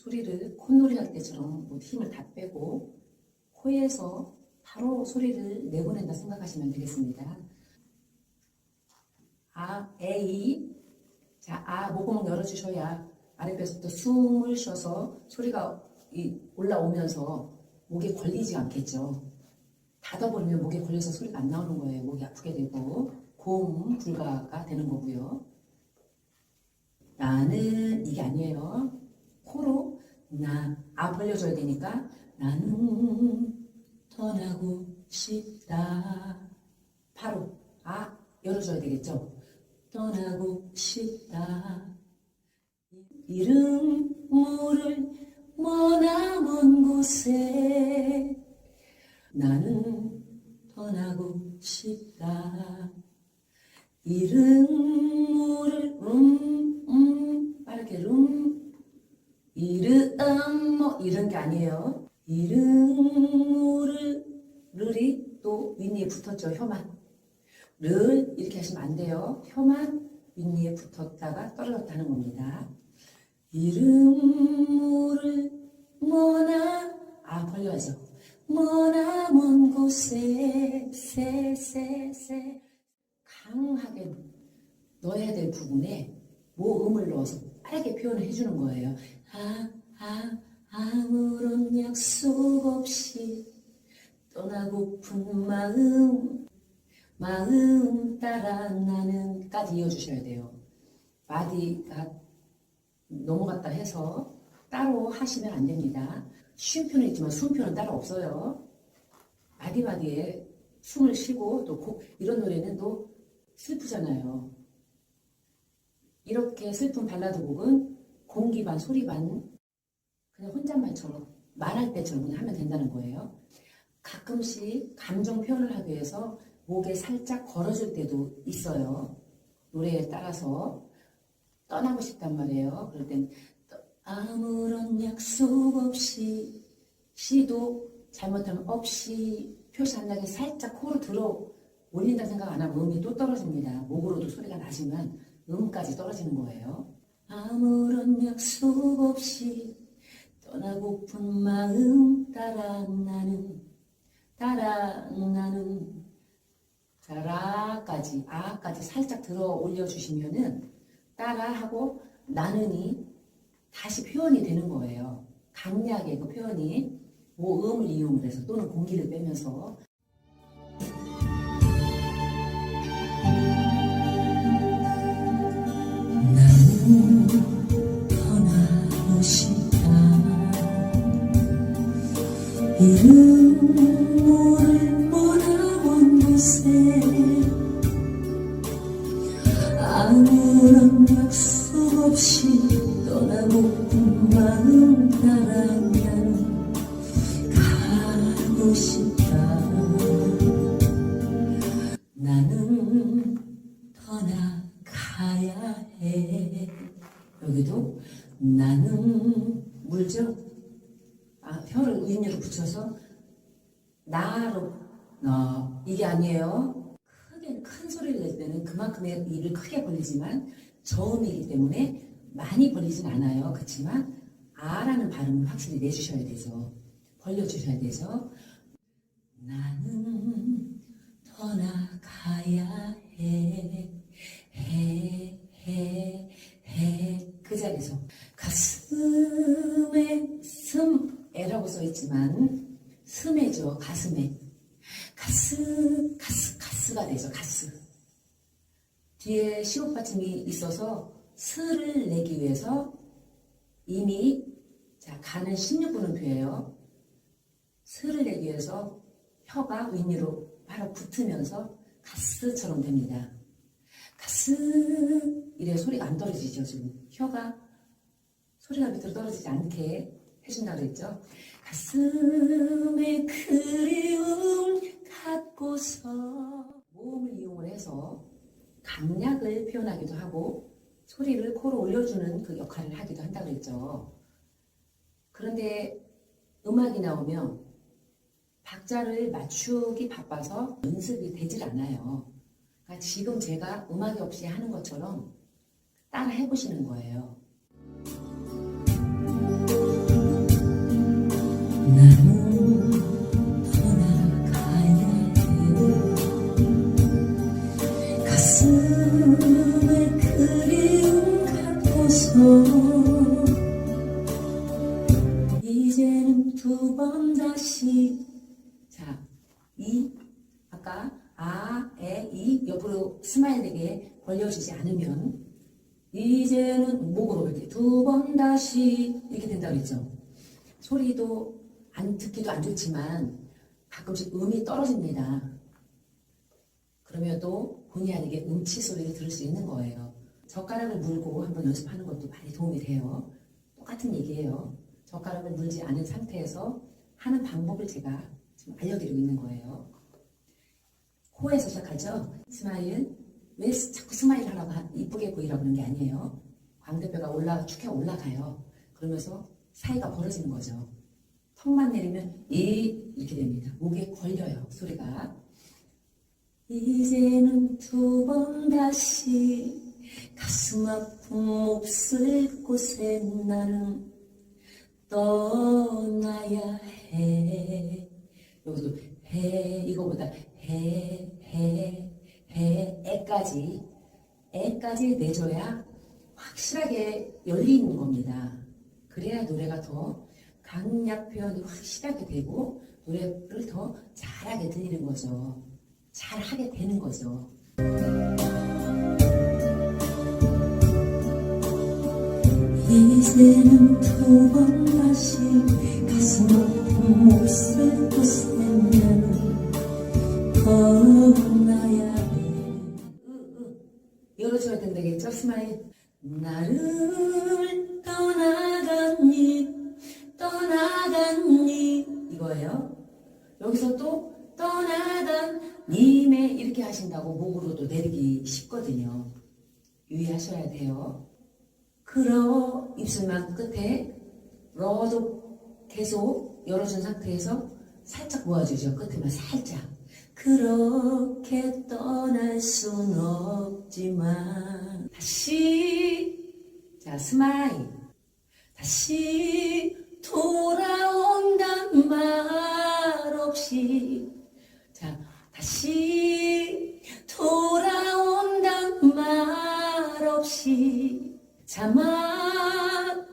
소리를 콧놀이 할 때처럼 뭐 힘을 다 빼고 코에서 바로 소리를 내보낸다 생각하시면 되겠습니다. 아, 에이. 자, 아, 목구멍 열어주셔야 아랫배에서부터 숨을 쉬어서 소리가 이 올라오면서 목에 걸리지 않겠죠. 닫아버리면 목에 걸려서 소리가 안 나오는 거예요. 목이 아프게 되고 고음 불가가 되는 거고요. 나는 이게 아니에요. 코로 나 아 벌려줘야 되니까 나는 떠나고 싶다. 바로 아 열어줘야 되겠죠. 떠나고 싶다. 이름 모를 머나먼 곳에 나는 떠나고 싶다. 이름 모를 음, 음, 빠르게 음, 이름 뭐 이런 게 아니에요. 모를 르이 또 윗니에 붙었죠 혀만. 를 이렇게 하시면 안 돼요. 혀만 윗니에 붙었다가 떨어졌다 하는 겁니다. 이름 모를 머나 아 벌려야죠. 머나 먼 곳에 세세세 강하게 넣어야 될 부분에 모음을 넣어서 빠르게 표현을 해주는 거예요. 아, 아, 아무런 약속 없이 떠나고픈 마음 마음 따라 나는까지 이어주셔야 돼요. 마디가 넘어갔다 해서 따로 하시면 안 됩니다. 쉼표는 있지만 숨 표는 따로 없어요. 마디마디에 숨을 쉬고 또 고- 이런 노래는 또 슬프잖아요. 이렇게 슬픈 발라드 곡은 공기 반 소리 반 그냥 혼잣말처럼 말할 때처럼 그냥 하면 된다는 거예요. 가끔씩 감정 표현을 하기 위해서 목에 살짝 걸어줄 때도 있어요. 노래에 따라서 떠나고 싶단 말이에요. 그럴 땐 떠- 아무런 약속 없이 시도 잘못하면 없이 표시 안 나게 살짝 코로 들어 올린다 생각 안 하면 음이 또 떨어집니다. 목으로도 소리가 나지만 음까지 떨어지는 거예요. 아무런 약속 없이 떠나고픈 마음 따라 나는 따라 나는 라까지 아까지 살짝 들어 올려주시면은 따라 하고 나는이 다시 표현이 되는 거예요. 강약의 그 표현이 모음을 이용을 해서 또는 공기를 빼면서 아무런 약속 없이 떠나고픈 마음 따라 나는 가고 싶다. 나는 떠나가야 해. 여기도 나는 물죠 아, 혀를 윗니로 붙여서 나로 너 이게 아니에요. 크게 큰 소리를 낼 때는 그만큼의 입을 크게 벌리지만 저음이기 때문에 많이 벌리진 않아요. 그렇지만 아라는 발음을 확실히 내주셔야 되죠. 벌려주셔야 되죠. 나는 떠나가야 해, 해, 해, 해. 그 자리에서 가슴에 슴, 애라고 써있지만 스매죠. 가슴에. 가스, 가스, 가스가 되죠. 가스. 뒤에 시옷 받침이 있어서 스를 내기 위해서 이미 자 가는 16분음표예요. 스를 내기 위해서 혀가 윗니로 바로 붙으면서 가스처럼 됩니다. 가스 이래 소리가 안 떨어지죠. 지금 혀가 소리가 밑으로 떨어지지 않게 해준다 그랬죠. 가슴에 그리움 갖고서 모음을 이용을 해서 강약을 표현하기도 하고 소리를 코로 올려주는 그 역할을 하기도 한다 그랬죠. 그런데 음악이 나오면 박자를 맞추기 바빠서 연습이 되질 않아요. 그러니까 지금 제가 음악이 없이 하는 것처럼 따라 해보시는 거예요. 가슴에 그리움 같아서 이제는 두 번 다시 자, 이 아까 아, 에, 이 옆으로 스마일 되게 벌려주지 않으면 이제는 목으로 이렇게 두 번 다시 이렇게 된다고 했죠 소리도 안 듣기도 안 좋지만 가끔씩 음이 떨어집니다. 그러면 또 본의 아니게 음치 소리를 들을 수 있는 거예요. 젓가락을 물고 한번 연습하는 것도 많이 도움이 돼요. 똑같은 얘기예요. 젓가락을 물지 않은 상태에서 하는 방법을 제가 지금 알려드리고 있는 거예요. 코에서 시작하죠. 스마일. 왜 자꾸 스마일 하라고 하- 이쁘게 보이라고 그러는 게 아니에요. 광대뼈가 올라, 축에 올라가요. 그러면서 사이가 벌어지는 거죠. 턱만 내리면 이 이렇게 됩니다. 목에 걸려요. 소리가. 이제는 두 번 다시 가슴 아픈 몹쓸 곳에 나는 떠나야 해. 여기도 해 이거보다 해 해해 애까지 애까지 내줘야 확실하게 열리는 겁니다. 그래야 노래가 더 강약 표현이 확실하게 되고 노래를 더 잘하게 들리는 거죠. 잘 하게 되는 거죠. 이제는 두 번 다시 가슴 아픈 나는 떠나야 해 열어줘야 된다겠죠? 스마일. 나를 떠나갔니 떠나갔니 이거예요. 여기서 또 떠나간 님에 이렇게 하신다고 목으로도 내리기 쉽거든요. 유의하셔야 돼요. 그러 입술만 끝에 러도 계속 열어준 상태에서 살짝 모아주죠. 끝에만 살짝. 그렇게 떠날 순 없지만 다시 자 스마일 다시 돌아온단 말 없이 자 다시 돌아온단 말 없이 차마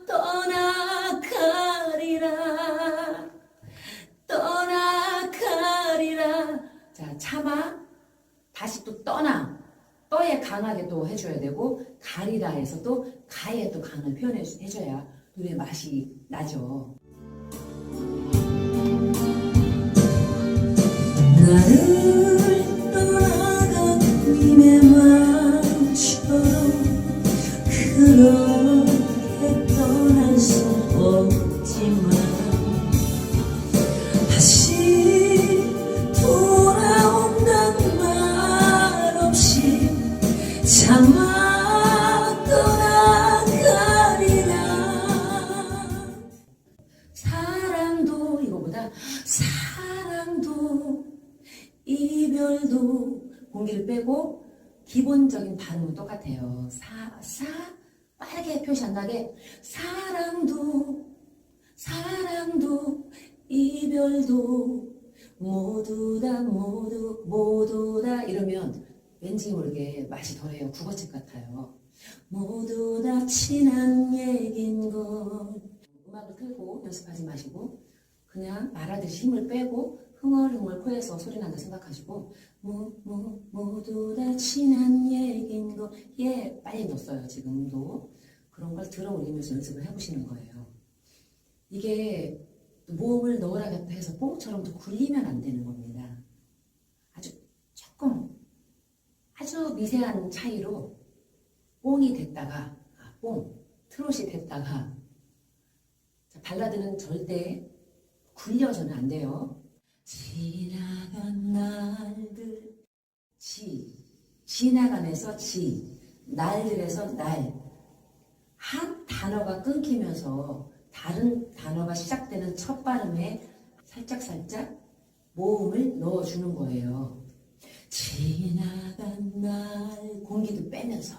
떠나가리라 떠나가리라 자, 참아. 다시 또 떠나. 떠에 강하게 또 해줘야 되고, 가리라 해서 또 가에 또 강을 표현해 주- 해줘야 노래 맛이 나죠. 나를 이거보다 사랑도 이별도 공기를 빼고 기본적인 발음은 똑같아요. 사, 사, 빠르게 표시 안 나게 사랑도 사랑도 이별도 모두 다 모두 모두 다 이러면 왠지 모르게 맛이 덜해요. 국어책 같아요. 모두 다 친한 얘긴 걸 음악을 틀고 연습하지 마시고 그냥 말하듯이 힘을 빼고 흥얼흥얼 코에서 소리 난다 생각하시고 모, 모, 모두 다 친한 얘긴 거 예 빨리 넣었어요 지금도. 그런 걸 들어 올리면서 연습을 해보시는 거예요. 이게 또 모음을 넣으라 갖다 해서 뽕처럼 또 굴리면 안 되는 겁니다. 아주 조금 아주 미세한 차이로 뽕이 됐다가 아, 뽕 트롯이 됐다가 자, 발라드는 절대 굴려서는 안 돼요. 지나간 날들 지 지나가면서 지 날들에서 날 한 단어가 끊기면서 다른 단어가 시작되는 첫 발음에 살짝 살짝 모음을 넣어주는 거예요. 지나간 날 공기도 빼면서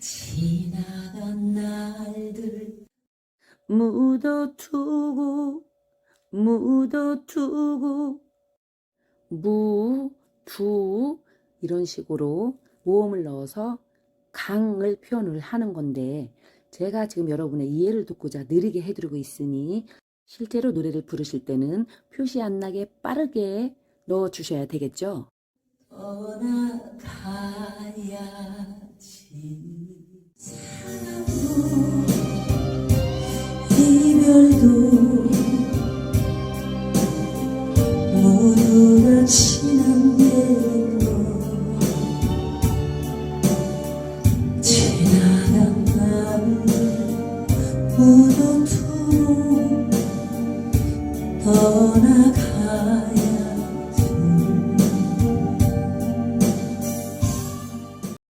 지나간 날들 묻어두고 묻어두고 무, 두 이런 식으로 모음을 넣어서 강을 표현을 하는 건데 제가 지금 여러분의 이해를 돕고자 느리게 해드리고 있으니 실제로 노래를 부르실 때는 표시 안 나게 빠르게 넣어 주셔야 되겠죠. 떠나가야지 사랑도 이별도 모